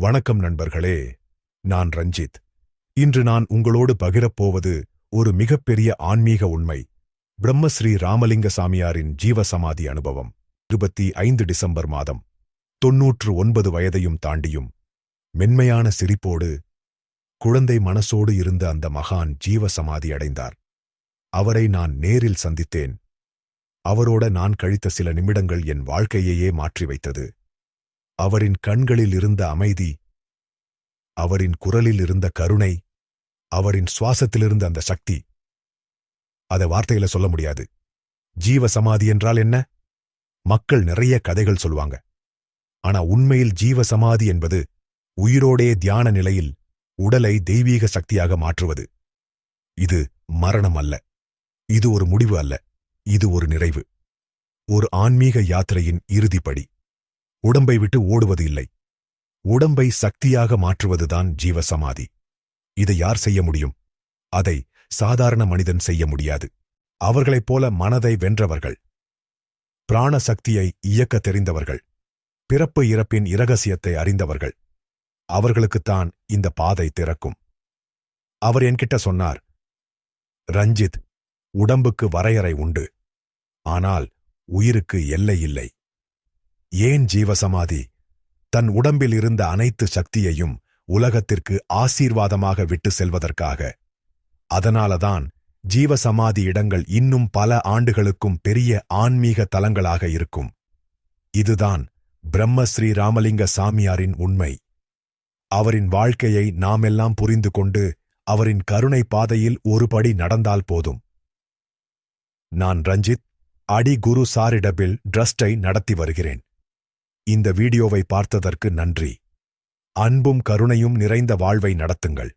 வணக்கம் நண்பர்களே நான் ரஞ்சித். இன்று நான் உங்களோடு பகிரப்போவது ஒரு மிகப்பெரிய ஆன்மீக உண்மை. பிரம்மஸ்ரீ ராமலிங்க சாமியாரின் ஜீவசமாதி அனுபவம் இருபத்தி ஐந்து டிசம்பர் மாதம். தொன்னூற்று ஒன்பது வயதையும் தாண்டியும் மென்மையான சிரிப்போடு குழந்தை மனசோடு இருந்த அந்த மகான் ஜீவசமாதி அடைந்தார். அவரை நான் நேரில் சந்தித்தேன். அவரோட நான் கழித்த சில நிமிடங்கள் என் வாழ்க்கையையே மாற்றி வைத்தது. அவரின் கண்களில் இருந்த அமைதி அவரின் குரலில் இருந்த கருணை அவரின் சுவாசத்திலிருந்த அந்த சக்தி அதை வார்த்தையில சொல்ல முடியாது. ஜீவ சமாதி என்றால் என்ன? மக்கள் நிறைய கதைகள் சொல்லுவாங்க. ஆனா உண்மையில் ஜீவ சமாதி என்பது உயிரோடே தியான நிலையில் உடலை தெய்வீக சக்தியாக மாற்றுவது. இது மரணம் அல்ல. இது ஒரு முடிவு அல்ல. இது ஒரு நிறைவு. ஒரு ஆன்மீக யாத்திரையின் இறுதிப்படி. உடம்பை விட்டு ஓடுவது இல்லை. உடம்பை சக்தியாக மாற்றுவதுதான் ஜீவசமாதி. இதை யார் செய்ய முடியும்? அதை சாதாரண மனிதன் செய்ய முடியாது. அவர்களைப் போல மனதை வென்றவர்கள். பிராண சக்தியை இயக்கத் தெரிந்தவர்கள். பிறப்பு இறப்பின் இரகசியத்தை அறிந்தவர்கள். அவர்களுக்குத்தான் இந்த பாதை திறக்கும். அவர் என்கிட்ட சொன்னார் ரஞ்சித் உடம்புக்கு வரையறை உண்டு. ஆனால் உயிருக்கு எல்லை இல்லை. ஏன் ஜீவசமாதி? தன் உடம்பில் இருந்த அனைத்து சக்தியையும் உலகத்திற்கு ஆசீர்வாதமாக விட்டு செல்வதற்காக. அதனாலதான் ஜீவசமாதி இடங்கள் இன்னும் பல ஆண்டுகளுக்கும் பெரிய ஆன்மீக தலங்களாக இருக்கும். இதுதான் பிரம்மஸ்ரீ ராமலிங்க சாமியாரின் உண்மை. அவரின் வாழ்க்கையை நாமெல்லாம் புரிந்து கொண்டு அவரின் கருணை பாதையில் ஒருபடி நடந்தால் போதும். நான் ரஞ்சித் அடி குரு சாரிடபில் ட்ரஸ்டை நடத்தி வருகிறேன். இந்த வீடியோவை பார்த்ததற்கு நன்றி. அன்பும் கருணையும் நிறைந்த வாழ்வை நடத்துங்கள்.